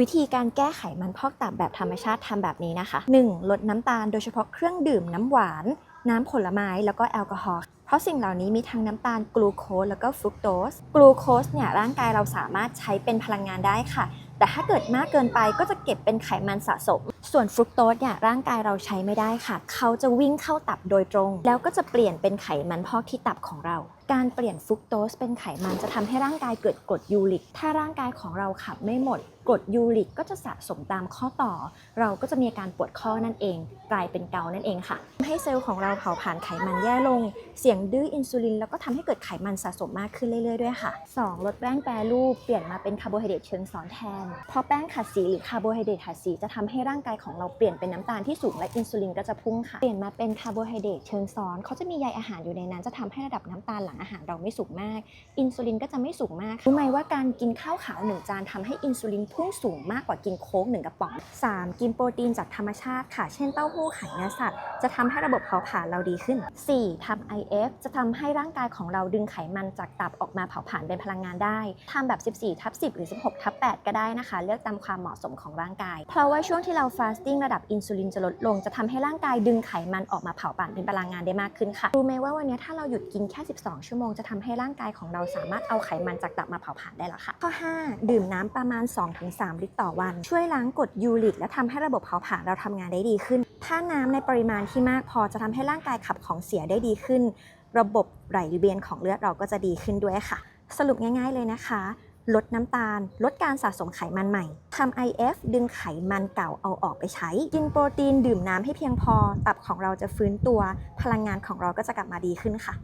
วิธีการแก้ไขมันพอกตับแบบธรรมชาติทำแบบนี้นะคะ 1. ลดน้ำตาลโดยเฉพาะเครื่องดื่มน้ำหวาน น้ำผลไม้แล้วก็แอลกอฮอล์เพราะสิ่งเหล่านี้มีทั้งน้ำตาลกลูโคสแล้วก็ฟรุกโตสกลูโคสเนี่ยร่างกายเราสามารถใช้เป็นพลังงานได้ค่ะแต่ถ้าเกิดมากเกินไปก็จะเก็บเป็นไขมันสะสม ส่วนฟรุกโตสเนี่ยร่างกายเราใช้ไม่ได้ค่ะ เขาจะวิ่งเข้าตับโดยตรง แล้วก็จะเปลี่ยนเป็นไขมันพอกที่ตับของเรา การเปลี่ยนฟรุกโตสเป็นไขมันจะทำให้ร่างกายเกิดกรดยูริก ถ้าร่างกายของเราขับไม่หมด กรดยูริกก็จะสะสมตามข้อต่อ เราก็จะมีอาการปวดข้อนั่นเอง กลายเป็นเกานั่นเองค่ะทำให้เซลล์ของเราเผาผลาญไขมันแย่ลง เสี่ยงดื้ออินซูลิน แล้วก็ทำให้เกิดไขมันสะสมมากขึ้นเรื่อยๆด้วยค่ะ 2. ลดแป้งแปรรูปเปลี่ยนมาเป็นคาร์โบไฮเดรตเชิงซ้อนแทน เพราะแป้งขัดสีหรือคาร์โบไฮเดรตขัดสีจะทำให้ร่างกายของเราเปลี่ยนเป็นน้ำตาลที่สูงและอินซูลินก็จะพุ่งค่ะ เปลี่ยนมาเป็นคาร์โบไฮเดรตเชิงซ้อนเขาจะมีใยอาหารอยู่ในนั้นจะทำให้ระดับน้ำตาลหลังอาหารเราไม่สูงมาก อินซูลินก็จะไม่สูงมากรู้ไหมว่าการกินข้าวขาวหนึ่งจานทำให้อินซูลินพุ่งสูงมากกว่ากินโค้กหนึ่งกระป๋อง 3. กินโปรตีนจากธรรมชาติค่ะ เช่นเต้าหู้ไข่เนื้อสัตว์ จะทำให้ระบบเผาผลาญเราดีขึ้น 4. ทำ IF จะทำให้ร่างกายของเราดึงไขมันจากตับออกมาเผาผลาญเป็นพลังงานได้ทำแบบ 14ทับ10 หรือ 16ทับ8ก็ได้นะคะ เลือกตามความเหมาะสมของร่างกาย เพราะว่าช่วงที่เราฟาสติ้งระดับอินซูลินจะลดลง จะทำให้ร่างกายดึงไขมันออกมาเผาผลาญเป็นพลังงานได้มากขึ้นค่ะรู้ไหมว่าวันนี้ถ้าเราหยุดกินแค่ 12ชั่วโมงจะทำให้ร่างกายของเราสามารถเอาไขมันจากตับมาเผาผลาญได้แล้วค่ะ ข้อ 5 ดื่มน้ำประมาณ 2-3 ลิตรต่อวัน ช่วยล้างกรดยูริก และทำให้ระบบเผาผลาญเราทำงานได้ดีขึ้น ถ้าน้ำในปริมาณที่มากพอจะทำให้ร่างกายขับของเสียได้ดีขึ้น ระบบไหลเวียนของเลือดเราก็จะดีขึ้นด้วยค่ะ สรุปง่าย ๆเลยนะคะลดน้ำตาล ลดการสะสมไขมันใหม่ทำ IF ดึงไขมันเก่าเอาออกไปใช้ กินโปรตีนดื่มน้ำให้เพียงพอ ตับของเราจะฟื้นตัว พลังงานของเราก็จะกลับมาดีขึ้นค่ะ